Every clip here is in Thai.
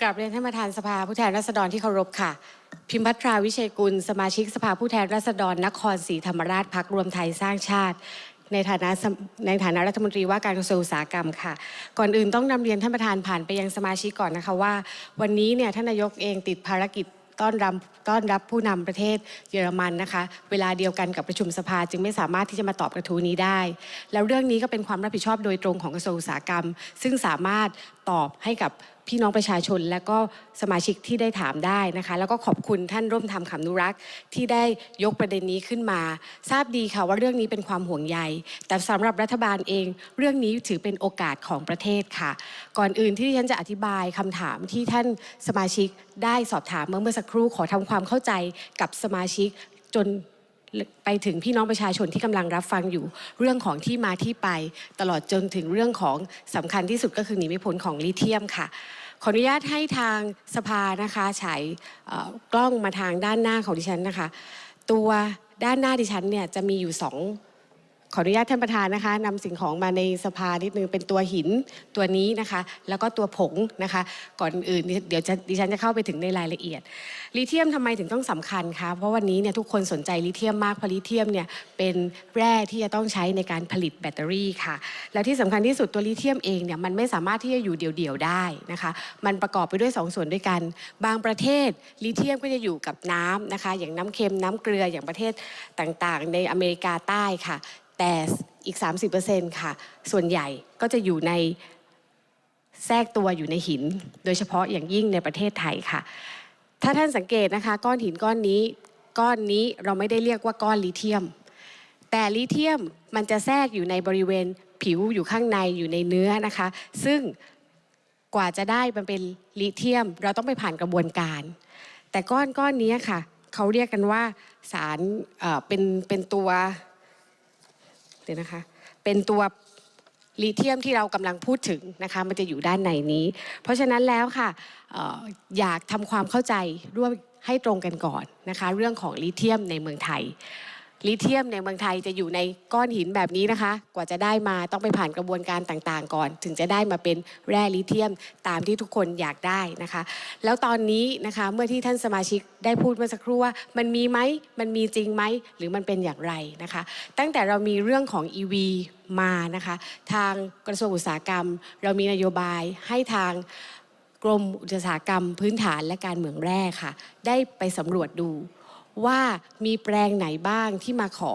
กราบเรียนท่านประธานสภาผู้แทนราษฎรที่เคารพค่ะ พิมพัทราวิเชยกุล สมาชิกสภาผู้แทนราษฎรนครศรีธรรมราชพักรวมไทยสร้างชาติ ในฐานะในฐานะรัฐมนตรีว่าการกระทรวงอุตสาหกรรมค่ะ ก่อนอื่นต้องนำเรียนท่านประธานผ่านไปยังสมาชิกก่อนนะคะว่า วันนี้เนี่ยท่านนายกเองติดภารกิจต้อนรับต้อนรับผู้นำประเทศเยอรมันนะคะ เวลาเดียวกันกับประชุมสภาจึงไม่สามารถที่จะมาตอบกระทู้นี้ได้ แล้วเรื่องนี้ก็เป็นความรับผิดชอบโดยตรงของกระทรวงอุตสาหกรรม ซึ่งสามารถ ตอบให้กับพี่น้องประชาชน และก็สมาชิกที่ได้ถามได้นะคะ แล้วก็ขอบคุณท่านร่วมทำขำนุรักษ์ที่ได้ยกประเด็นนี้ขึ้นมา ทราบดีค่ะว่าเรื่องนี้เป็นความห่วงใย แต่สำหรับรัฐบาลเอง เรื่องนี้ถือเป็นโอกาสของประเทศค่ะ ก่อนอื่นที่ดิฉันจะอธิบายคำถามที่ท่านสมาชิกได้สอบถามเมื่อเมื่อสักครู่ขอทำความเข้าใจกับสมาชิกจน ไปถึงพี่น้องประชาชนที่กำลังรับฟังอยู่ เรื่องของที่มาที่ไป ตลอดจนถึงเรื่องของสำคัญที่สุดก็คือหนีไม่พ้นของลิเทียมค่ะขออนุญาตให้ทางสภานะคะฉายกล้องมาทางด้านหน้าของดิฉันนะคะ ตัวด้านหน้าดิฉันเนี่ยจะมีอยู่สอง ขออนุญาตท่านประธานนะคะนำสิ่งของมาในสภานิดนึงเป็นตัวหินตัวนี้นะคะ แล้วก็ตัวผงนะคะ ก่อนอื่นเดี๋ยวจะดิฉันจะเข้าไปถึงในรายละเอียด ลิเทียมทำไมถึงต้องสำคัญคะเพราะวันนี้เนี่ยทุกคนสนใจลิเทียมมากเพราะลิเทียมเนี่ยเป็นแร่ที่จะต้องใช้ในการผลิตแบตเตอรี่ค่ะ แล้วที่สำคัญที่สุดตัวลิเทียมเองเนี่ยมันไม่สามารถที่จะอยู่เดี่ยวๆได้นะคะ มันประกอบไปด้วยสองส่วนด้วยกัน บางประเทศลิเทียมก็จะอยู่กับน้ำนะคะ อย่างน้ำเค็มน้ำเกลืออย่างประเทศต่างๆ ในอเมริกาใต้ค่ะ แต่อีก 30%ค่ะ ส่วนใหญ่ก็จะอยู่ในแทรกตัวอยู่ในหิน โดยเฉพาะอย่างยิ่งในประเทศไทยค่ะ ถ้าท่านสังเกตนะคะ ก้อนหินก้อนนี้ ก้อนนี้เราไม่ได้เรียกว่าก้อนลิเทียม แต่ลิเทียมมันจะแทรกอยู่ในบริเวณผิวอยู่ข้างในอยู่ในเนื้อนะคะ ซึ่งกว่าจะได้มันเป็นลิเทียม เราต้องไปผ่านกระบวนการ แต่ก้อนก้อนนี้ค่ะเขาเรียกกันว่าสารเอ่อเป็นเป็นตัว เดี๋ยวนะคะ เป็นตัวลิเทียมที่เรากำลังพูดถึงนะคะมันจะอยู่ด้านในนี้ เพราะฉะนั้นแล้วค่ะอออยากทำความเข้าใจร่วมให้ตรงกันก่อนนะคะ เรื่องของลิเทียมในเมืองไทย ลิเทียมในเมืองไทยจะอยู่ในก้อนหินแบบนี้นะคะ กว่าจะได้มาต้องไปผ่านกระบวนการต่างๆ ก่อน ถึงจะได้มาเป็นแร่ลิเทียมตามที่ทุกคนอยากได้นะคะ แล้วตอนนี้นะคะเมื่อที่ท่านสมาชิกได้พูดเมื่อสักครู่ว่า มันมีไหมมันมีจริงไหมหรือมันเป็นอย่างไรนะคะ ตั้งแต่เรามีเรื่องของ EV มานะคะ ทางกระทรวงอุตสาหกรรม เรามีนโยบายให้ทางกรมอุตสาหกรรม พื้นฐานและการเหมืองแร่ค่ะ ได้ไปสำรวจดู ว่ามีแปลงไหนบ้างที่มาขอ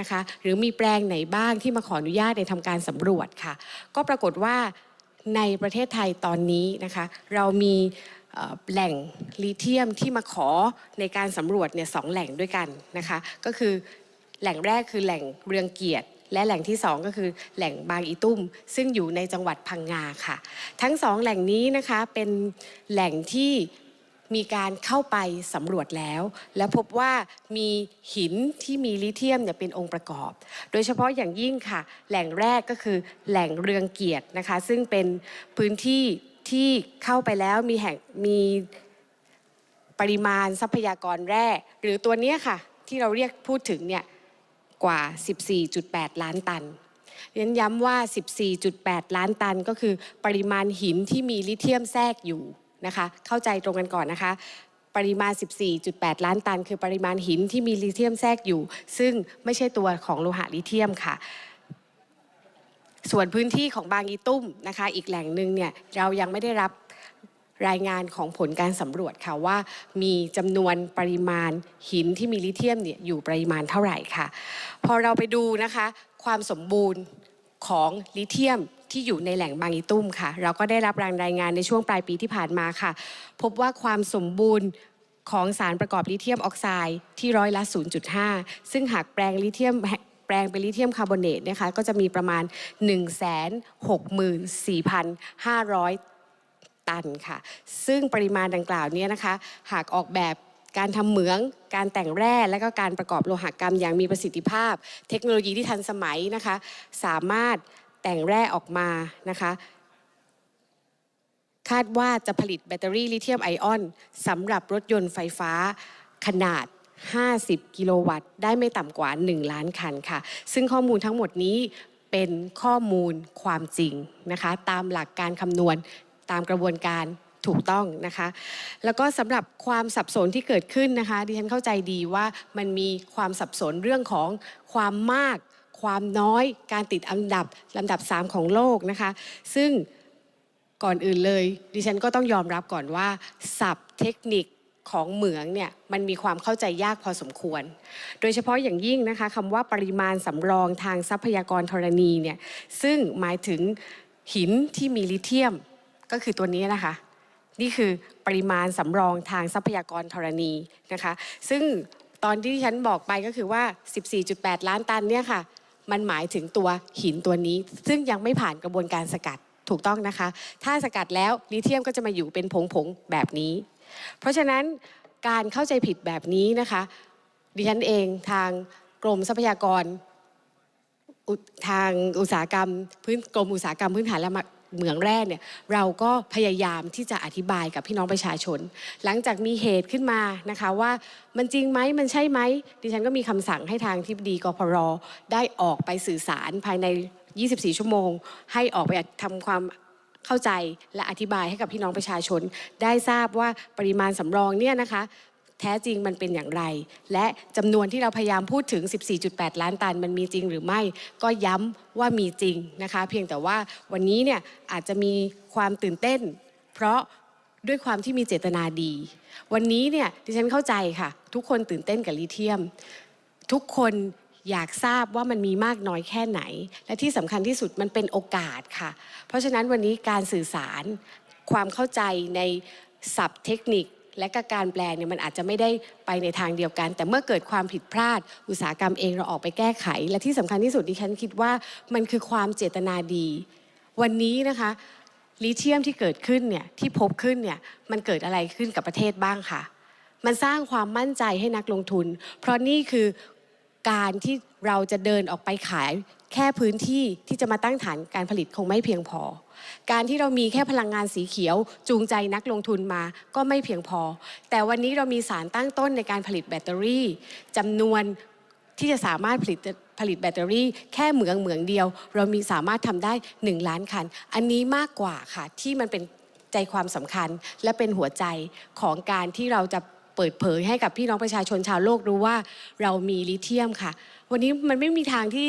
นะคะหรือมีแปลงไหนบ้างที่มาขออนุญาตในทำการสำรวจค่ะ ก็ปรากฏว่าในประเทศไทยตอนนี้นะคะเรามีแหล่งลิเทียมที่มาขอในการสำรวจเนี่ยสองแหล่งด้วยกันนะคะก็คือแหล่งแรกคือแหล่งเรืองเกียรติ และแหล่งที่สองก็คือแหล่งบางอีตุ้ม ซึ่งอยู่ในจังหวัดพังงาค่ะ ทั้งสองแหล่งนี้นะคะเป็นแหล่งที่ มีการเข้าไปสำรวจแล้ว และพบว่ามีหินที่มีลิเทียมเนี่ยเป็นองค์ประกอบ โดยเฉพาะอย่างยิ่งค่ะ แหล่งแรกก็คือแหล่งเรืองเกียรตินะคะ ซึ่งเป็นพื้นที่ที่เข้าไปแล้วมีแห่งมีปริมาณทรัพยากรแร่ หรือตัวนี้ค่ะ ที่เราเรียกพูดถึงเนี่ยกว่า 14.8 ล้านตันเรียนย้ำว่า 14.8 ล้านตันก็คือปริมาณหินที่มีลิเทียมแทรกอยู่ นะคะ เข้าใจตรงกันก่อนนะคะ ปริมาณ 14.8 ล้านตัน คือปริมาณหินที่มีลิเทียมแทรกอยู่ ซึ่งไม่ใช่ตัวของโลหะลิเทียมค่ะส่วนพื้นที่ของบางอีตุ้มนะคะ อีกแหล่งหนึ่งเนี่ยเรายังไม่ได้รับรายงานของผลการสำรวจค่ะว่ามีจำนวนปริมาณหินที่มีลิเทียมเนี่ยอยู่ปริมาณเท่าไหร่ค่ะ พอเราไปดูนะคะ ความสมบูรณ์ของลิเทียม ที่อยู่ในแหล่งบางอีตุ้มค่ะ เราก็ได้รับรายงานในช่วงปลายปีที่ผ่านมาค่ะ พบว่าความสมบูรณ์ของสารประกอบลิเทียมออกไซด์ที่ร้อยละ 0.5 ซึ่งหากแปลงลิเทียมแปลงเป็นลิเทียมคาร์บอเนตนะคะก็จะมีประมาณ 164,500 ตันค่ะ ซึ่งปริมาณดังกล่าวเนี้นะคะ หากออกแบบการทำเหมือง การแต่งแร่ และก็การประกอบโลหกรรมอย่างมีประสิทธิภาพ เทคโนโลยีที่ทันสมัยนะคะ สามารถ แต่งแร่ออกมานะคะคาดว่าจะผลิตแบตเตอรี่ลิเธียมไอออนสำหรับรถยนต์ไฟฟ้าขนาด 50 กิโลวัตต์ ได้ไม่ต่ำกว่า 1 ล้านคันค่ะ ซึ่งข้อมูลทั้งหมดนี้เป็นข้อมูลความจริงนะคะ ตามหลักการคำนวณตามกระบวนการถูกต้องนะคะ แล้วก็สำหรับความสับสนที่เกิดขึ้นนะคะ ดิฉันเข้าใจดีว่ามันมีความสับสนเรื่องของความมาก ความน้อยการติดอันดับลำดับ 3 ของโลกนะคะ ซึ่งก่อนอื่นเลย ดิฉันก็ต้องยอมรับก่อนว่าศัพท์เทคนิคของเหมืองเนี่ยมันมีความเข้าใจยากพอสมควร โดยเฉพาะอย่างยิ่งนะคะคำว่าปริมาณสำรองทางทรัพยากรธรณีเนี่ยซึ่งหมายถึงหินที่มีลิเธียมก็คือตัวนี้นะคะ นี่คือปริมาณสำรองทางทรัพยากรธรณีนะคะ ซึ่งตอนที่ฉันบอกไปก็คือว่า 14.8 ล้านตันเนี่ยค่ะ มันหมายถึงตัวหินตัวนี้ ซึ่งยังไม่ผ่านกระบวนการสกัดถูกต้องนะคะ ถ้าสกัดแล้วลิเทียมก็จะมาอยู่เป็นผงๆแบบนี้ เพราะฉะนั้นการเข้าใจผิดแบบนี้นะคะ ดิฉันเองทางกรมทรัพยากรทางอุตสาหกรรมพื้นกรมอุตสาหกรรมพื้นฐานและ เหมืองแร่เนี่ยเราก็พยายามที่จะอธิบายกับพี่น้องประชาชน หลังจากมีเหตุขึ้นมานะคะว่ามันจริงไหมมันใช่ไหมดิฉันก็มีคำสั่งให้ทางที่ดีกพรได้ออกไปสื่อสารภายใน 24 ชั่วโมง ให้ออกไปทำความเข้าใจและอธิบายให้กับพี่น้องประชาชน ได้ทราบว่าปริมาณสำรองเนี่ยนะคะ แท้จริงมันเป็นอย่างไร และจำนวนที่เราพยายามพูดถึง 14.8 ล้านตันมันมีจริงหรือไม่ ก็ย้ำว่ามีจริงนะคะ เพียงแต่ว่าวันนี้เนี่ยอาจจะมีความตื่นเต้น เพราะด้วยความที่มีเจตนาดี วันนี้เนี่ยดิฉันเข้าใจค่ะ ทุกคนตื่นเต้นกับลิเทียม ทุกคนอยากทราบว่ามันมีมากน้อยแค่ไหน และที่สำคัญที่สุดมันเป็นโอกาสค่ะ เพราะฉะนั้นวันนี้การสื่อสารความเข้าใจในศัพท์เทคนิค และกการแปลเนี่ยมันอาจจะไม่ได้ไปในทางเดียวกัน แต่เมื่อเกิดความผิดพลาด อุตสาหกรรมเองเราออกไปแก้ไข และที่สำคัญที่สุดดิฉันคิดว่ามันคือความเจตนาดี วันนี้นะคะลิเทียมที่เกิดขึ้นเนี่ยที่พบขึ้นเนี่ยมันเกิดอะไรขึ้นกับประเทศบ้างคะมันสร้างความมั่นใจให้นักลงทุน เพราะนี่คือการที่เราจะเดินออกไปขาย แค่พื้นที่ที่จะมาตั้งฐานการผลิตคงไม่เพียงพอ การที่เรามีแค่พลังงานสีเขียว จูงใจนักลงทุนมาก็ไม่เพียงพอ แต่วันนี้เรามีสารตั้งต้นในการผลิตแบตเตอรี่จำนวนที่จะสามารถผลิตผลิตแบตเตอรี่แค่เหมืองเหมืองเดียว เรามีสามารถทำได้ 1 ล้านคัน อันนี้มากกว่าค่ะที่มันเป็นใจความสำคัญและเป็นหัวใจของการที่เราจะเปิดเผยให้กับพี่น้องประชาชนชาวโลกรู้ว่าเรามีลิเทียมค่ะ วันนี้มันไม่มีทางที่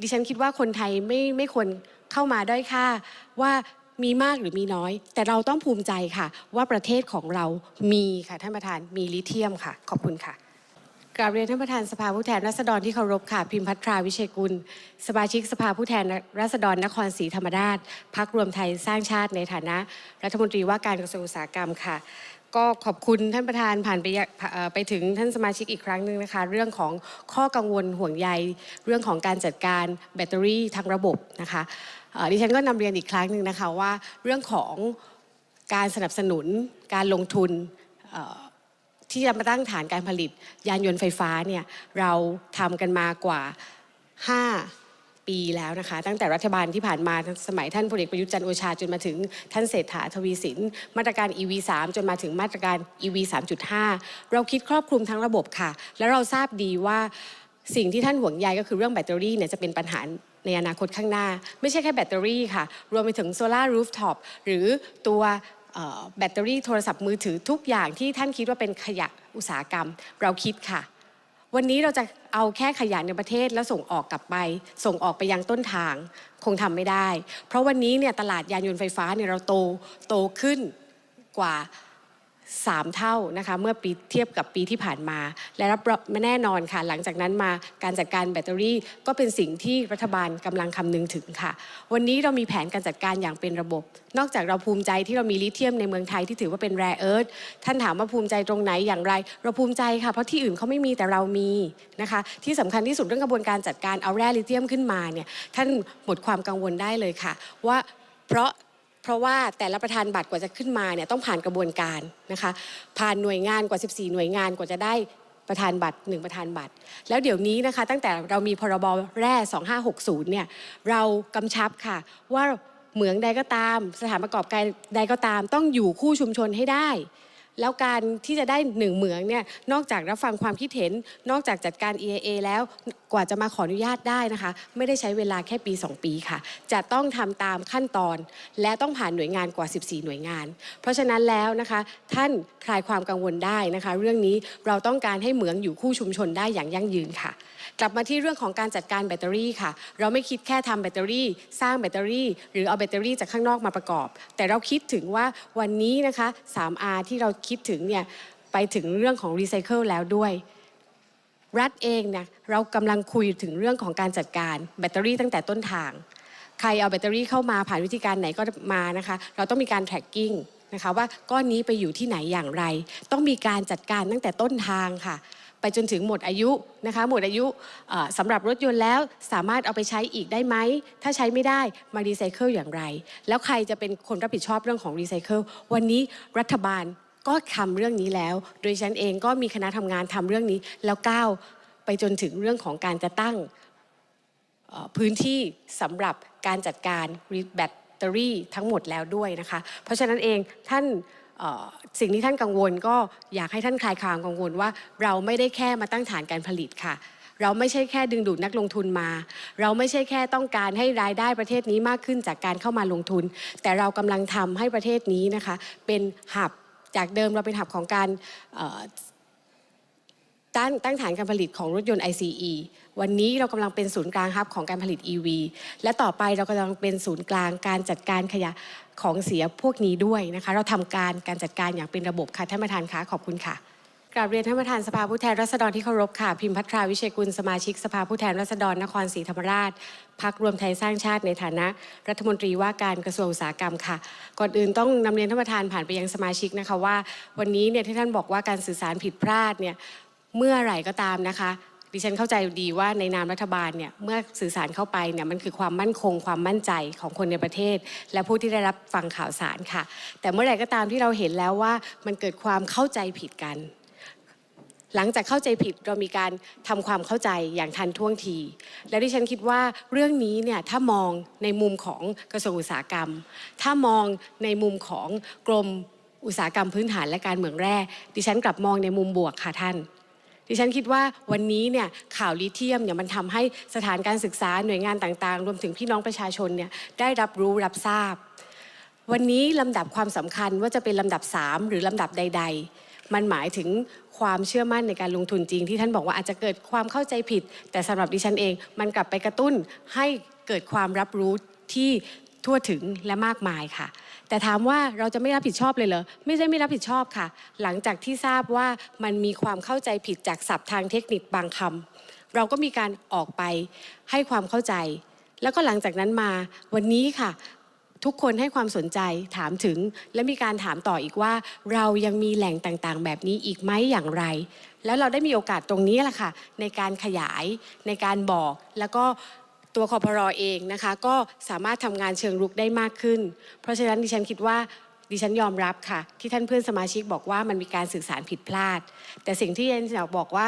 ดิฉันคิดว่าคนไทยไม่ไม่ควรเข้ามาด้อยค่าว่ามีมากหรือมีน้อย แต่เราต้องภูมิใจค่ะ ว่าประเทศของเรามีค่ะท่านประธานมีลิเทียมค่ะ ขอบคุณค่ะกราบเรียนท่านประธานสภาผู้แทนราษฎรที่เคารพค่ะ พิมพัทราวิเชกุล สมาชิกสภาผู้แทนราษฎรนครศรีธรรมราชพักรวมไทยสร้างชาติในฐานะ รัฐมนตรีว่าการกระทรวงอุตสาหกรรมค่ะ ก็ขอบคุณท่านประธานผ่านไปไปถึงท่านสมาชิกอีกครั้งหนึ่งนะคะ เรื่องของข้อกังวลห่วงใย เรื่องของการจัดการแบตเตอรี่ทางระบบนะคะดิฉันก็นำเรียนอีกครั้งหนึ่งนะคะว่าเรื่องของการสนับสนุนการลงทุนที่จะมาตั้งฐานการผลิตยานยนต์ไฟฟ้าเนี่ยเราทำกันมากว่า 5 ปีแล้วนะคะ ตั้งแต่รัฐบาลที่ผ่านมาสมัยท่านพลเอกประยุทธ์จันโอชาจนมาถึงท่านเศรษฐาทวีสิน มาตรการ EV 3จนมาถึงมาตรการ EV 3.5 เราคิดครอบคลุมทั้งระบบค่ะ แล้วเราทราบดีว่าสิ่งที่ท่านห่วงใยก็คือเรื่องแบตเตอรี่เนี่ยจะเป็นปัญหาในอนาคตข้างหน้า ไม่ใช่แค่แบตเตอรี่ค่ะ รวมไปถึงโซลาร์รูฟท็อปหรือตัวแบตเตอรี่โทรศัพท์มือถือทุกอย่างที่ท่านคิดว่าเป็นขยะอุตสาหกรรม เราคิดค่ะ วันนี้เราจะเอาแค่ขยะในประเทศแล้วส่งออกกลับไป ส่งออกไปยังต้นทางคงทำไม่ได้ เพราะวันนี้เนี่ยตลาดยานยนต์ไฟฟ้าเนี่ยเราโตโตขึ้นกว่า 3 เท่านะคะเมื่อปีเทียบกับปีที่ผ่านมา และรับรองแน่นอนค่ะ หลังจากนั้นมาการจัดการแบตเตอรี่ ก็เป็นสิ่งที่รัฐบาลกำลังคำนึงถึงค่ะ วันนี้เรามีแผนการจัดการอย่างเป็นระบบ นอกจากเราภูมิใจที่เรามีลิเทียมในเมืองไทยที่ถือว่าเป็นแร่เอิร์ธท่านถามว่าภูมิใจตรงไหนอย่างไร เราภูมิใจค่ะเพราะที่อื่นเขาไม่มีแต่เรามีนะคะที่สำคัญที่สุดเรื่องกระบวนการจัดการเอาแร่ลิเทียมขึ้นมาเนี่ยท่านหมดความกังวลได้เลยค่ะ ว่าเพราะ เพราะว่าแต่ละประธานบัตรกว่าจะขึ้นมาเนี่ยต้องผ่านกระบวนการนะคะผ่านหน่วยงานกว่า 14 หน่วยงานกว่าจะได้ประธานบัตร1ประธานบัตร แล้วเดี๋ยวนี้นะคะ ตั้งแต่เรามีพรบแร่ 2560 เนี่ยเรากำชับค่ะ ว่าเหมืองใดก็ตาม สถานประกอบการใดก็ตาม ต้องอยู่คู่ชุมชนให้ได้ แล้วการที่จะได้หนึ่งเหมืองเนี่ยนอกจากรับฟังความคิดเห็น นอกจากจัดการ EAA แล้วกว่าจะมาขออนุญาตได้นะคะ ไม่ได้ใช้เวลาแค่ปี 2 ปีค่ะ จะต้องทำตามขั้นตอน และต้องผ่านหน่วยงานกว่า 14 หน่วยงาน เพราะฉะนั้นแล้วนะคะ ท่านคลายความกังวลได้นะคะ เรื่องนี้เราต้องการให้เหมืองอยู่คู่ชุมชนได้อย่างยั่งยืนค่ะ กลับมาที่เรื่องของการจัดการแบตเตอรี่ค่ะ เราไม่คิดแค่ทำแบตเตอรี่ สร้างแบตเตอรี่ หรือเอาแบตเตอรี่จากข้างนอกมาประกอบ แต่เราคิดถึงว่าวันนี้นะคะ 3R ที่เราคิดถึงเนี่ยไปถึงเรื่องของรีไซเคิลแล้วด้วยรัฐเองเนี่ยเรากำลังคุยถึงเรื่องของการจัดการแบตเตอรี่ตั้งแต่ต้นทาง ใครเอาแบตเตอรี่เข้ามาผ่านวิธีการไหนก็มานะคะ เราต้องมีการ tracking นะคะว่าก้อนนี้ไปอยู่ที่ไหนอย่างไร ต้องมีการจัดการตั้งแต่ต้นทางค่ะ ไปจนถึงหมดอายุนะคะหมดอายุสำหรับรถยนต์แล้วสามารถเอาไปใช้อีกได้ไหม ถ้าใช้ไม่ได้มารีไซเคิลอย่างไร แล้วใครจะเป็นคนรับผิดชอบเรื่องของรีไซเคิลวันนี้รัฐบาลก็ทำเรื่องนี้แล้ว โดยฉันเองก็มีคณะทำงานทำเรื่องนี้ แล้วก้าวไปจนถึงเรื่องของการจะตั้งพื้นที่สำหรับการจัดการแบตเตอรี่ทั้งหมดแล้วด้วยนะคะ เพราะฉะนั้นเองท่าน สิ่งที่ท่านกังวลก็อยากให้ท่านคลายความกังวลว่า เราไม่ได้แค่มาตั้งฐานการผลิตค่ะ เราไม่ใช่แค่ดึงดูดนักลงทุนมา เราไม่ใช่แค่ต้องการให้รายได้ประเทศนี้มากขึ้นจากการเข้ามาลงทุน แต่เรากำลังทำให้ประเทศนี้นะคะ เป็นหับจากเดิมเราเป็นหับของการ ตั้งตั้งฐานการผลิตของรถยนต์ ICE วันนี้เรากำลังเป็นศูนย์กลางฮับของการผลิต EV และต่อไปเรากำลังเป็นศูนย์กลางการจัดการขยะของเสียพวกนี้ด้วยนะคะ เราทำการการจัดการอย่างเป็นระบบค่ะท่านประธานคะขอบคุณค่ะกราบเรียนท่านประธานสภาผู้แทนราษฎรที่เคารพค่ะ พิมพัทราวิเชกุลสมาชิกสภาผู้แทนราษฎรนครศรีธรรมราชพักรวมไทยสร้างชาติในฐานะ รัฐมนตรีว่าการกระทรวงอุตสาหกรรมค่ะ ก่อนอื่นต้องนำเรียนท่านประธานผ่านไปยังสมาชิกนะคะว่า วันนี้เนี่ยที่ท่านบอกว่าการสื่อสารผิดพลาดเนี่ย เมื่อไหร่ก็ตามนะคะดิฉันเข้าใจดีว่าในนามรัฐบาลเนี่ยเมื่อสื่อสารเข้าไปเนี่ยมันคือความมั่นคงความมั่นใจของคนในประเทศ และผู้ที่ได้รับฟังข่าวสารค่ะ แต่เมื่อไหร่ก็ตามที่เราเห็นแล้วว่ามันเกิดความเข้าใจผิดกัน หลังจากเข้าใจผิดเรามีการทำความเข้าใจอย่างทันท่วงที และดิฉันคิดว่าเรื่องนี้เนี่ยถ้ามองในมุมของกระทรวงอุตสาหกรรม ถ้ามองในมุมของกรมอุตสาหกรรมพื้นฐานและการเมืองแร่ดิฉันกลับมองในมุมบวกค่ะท่าน ดิฉันคิดว่าวันนี้เนี่ยข่าวลิเทียมเนี่ยมันทำให้สถานการศึกษาหน่วยงานต่างๆ รวมถึงพี่น้องประชาชนเนี่ยได้รับรู้รับทราบ วันนี้ลำดับความสำคัญว่าจะเป็นลำดับ 3 หรือลำดับใด ๆ มันหมายถึงความเชื่อมั่นในการลงทุนจริง ที่ท่านบอกว่าอาจจะเกิดความเข้าใจผิด แต่สำหรับดิฉันเอง มันกลับไปกระตุ้นให้เกิดความรับรู้ที่ทั่วถึงและมากมายค่ะ แต่ถามว่าเราจะไม่รับผิดชอบเลยเหรอไม่ได้ไม่รับผิดชอบค่ะ หลังจากที่ทราบว่ามันมีความเข้าใจผิดจากศัพท์ทางเทคนิคบางคำเราก็มีการออกไปให้ความเข้าใจ แล้วก็หลังจากนั้นมาวันนี้ค่ะทุกคนให้ความสนใจถามถึง และมีการถามต่ออีกว่า เรายังมีแหล่งต่างๆ แบบนี้อีกไหมอย่างไร แล้วเราได้มีโอกาสตรงนี้แหละค่ะ ในการขยายในการบอกแล้วก็ ตัวคอพรอเองนะคะก็สามารถทำงานเชิงรุกได้มากขึ้น เพราะฉะนั้นดิฉันคิดว่าดิฉันยอมรับค่ะ ที่ท่านเพื่อนสมาชิกบอกว่ามันมีการสื่อสารผิดพลาด แต่สิ่งที่เอ็นอยากบอกว่า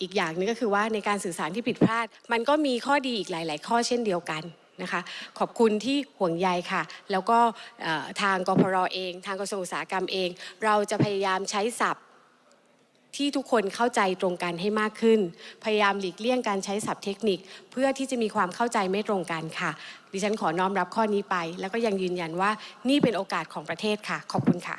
อีกอย่างหนึงก็คือว่าในการสื่อสารที่ผิดพลาด มันก็มีข้อดีอีกหลาย ๆ ข้อเช่นเดียวกันนะคะ ขอบคุณที่ห่วงใยค่ะ แล้วก็ทางกพรเอง ทางกระทรวงอุตสาหกรรมเอง เราจะพยายามใช้ศัพท์ ที่ทุกคนเข้าใจตรงกันให้มากขึ้น พยายามหลีกเลี่ยงการใช้ศัพท์เทคนิค เพื่อที่จะมีความเข้าใจไม่ตรงกันค่ะ ดิฉันขอน้อมรับข้อนี้ไป แล้วก็ยังยืนยันว่านี่เป็นโอกาสของประเทศค่ะ ขอบคุณค่ะ